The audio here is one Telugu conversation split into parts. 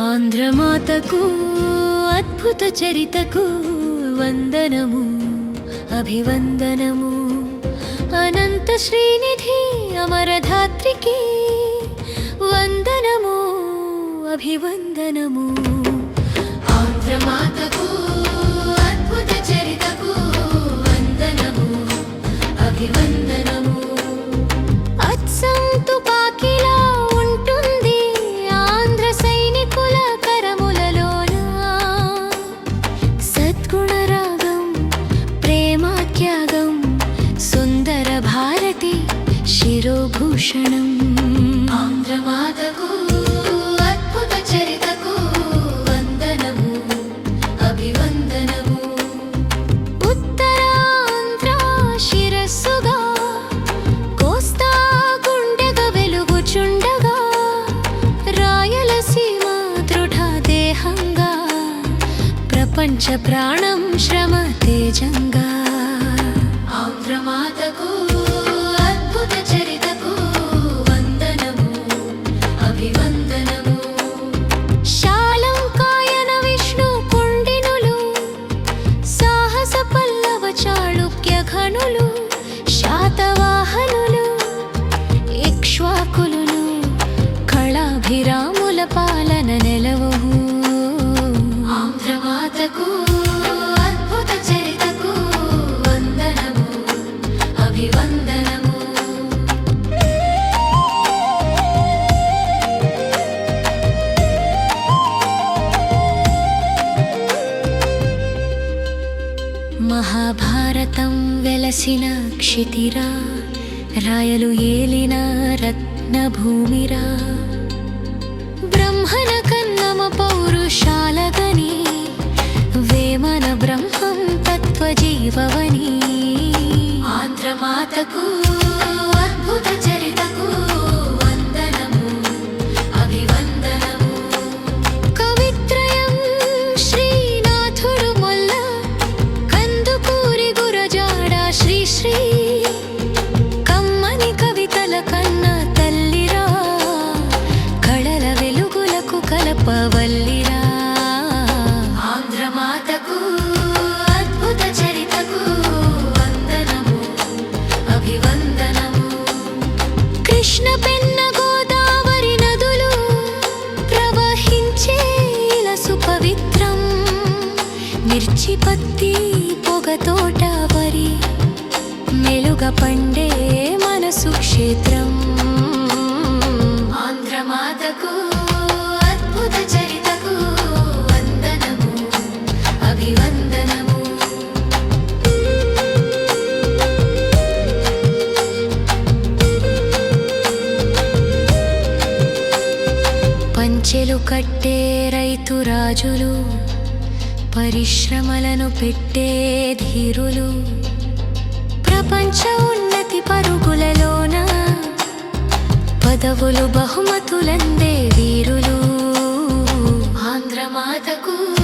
ఆంధ్రమాతకు అద్భుత చరితకు వందనము అభివందనము. అనంత శ్రీనిధి అమరధాత్రికి వందనము అభివందనము. ఆంధ్రమాతకు శిరోభూషణం ఆంధ్రమాతకు అద్భుత చరితకు వందనము అభివందనము. ఉత్తరాంధ్ర శిరస్సుగా కోస్తా గుండెగా వెలుగుచుండగా రాయలసీమ దృఢ దేహంగా ప్రపంచ ప్రాణం శ్రమ తేజంగా. ఆంధ్రమాతకు కళాభిరాముల పాలన నెలవు ఆంధ్రమాతకు అద్భుత చరితకు వందనము అభివందనము. మహాభారతం వెలసిన క్షితిరా రాయలు ఏలిన రత్నభూమిరా. బ్రహ్మణ కన్నమ పౌరుషాలగని వేమన బ్రహ్మం తత్వజీవవని. ఆంధ్రమాతకు ఆంధ్రమాతకు అద్భుత చరితకు వందనము అభివందనము. కృష్ణ పెన్న గోదావరి నదులు ప్రవహించే మిర్చి పత్తి పొగ తోట వరి మెలుగ పండే మనసు క్షేత్రం. ఆంధ్రమాతకు చెలు కట్టే రైతు రాజులు పరిశ్రమలను పెట్టే ధీరులు. ప్రపంచ ఉన్నతి పరుగులలోన పదవులు బహుమతులందే వీరులు. ఆంధ్రమాతకు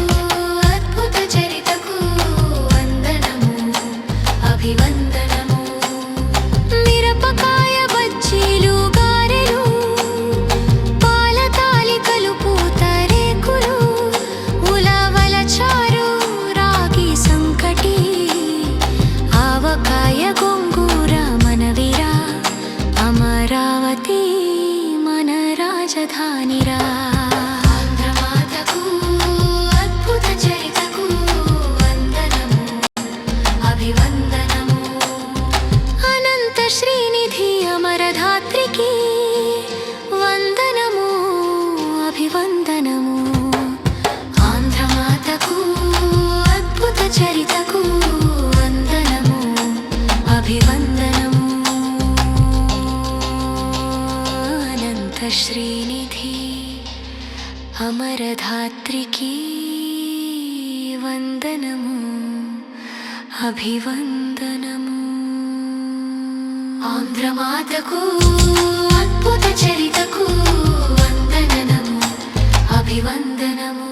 అమరధాత్రికి వందనము అభివందనము ఆంధ్రమాతకు అద్భుత చరితకు వందనము అభివందనము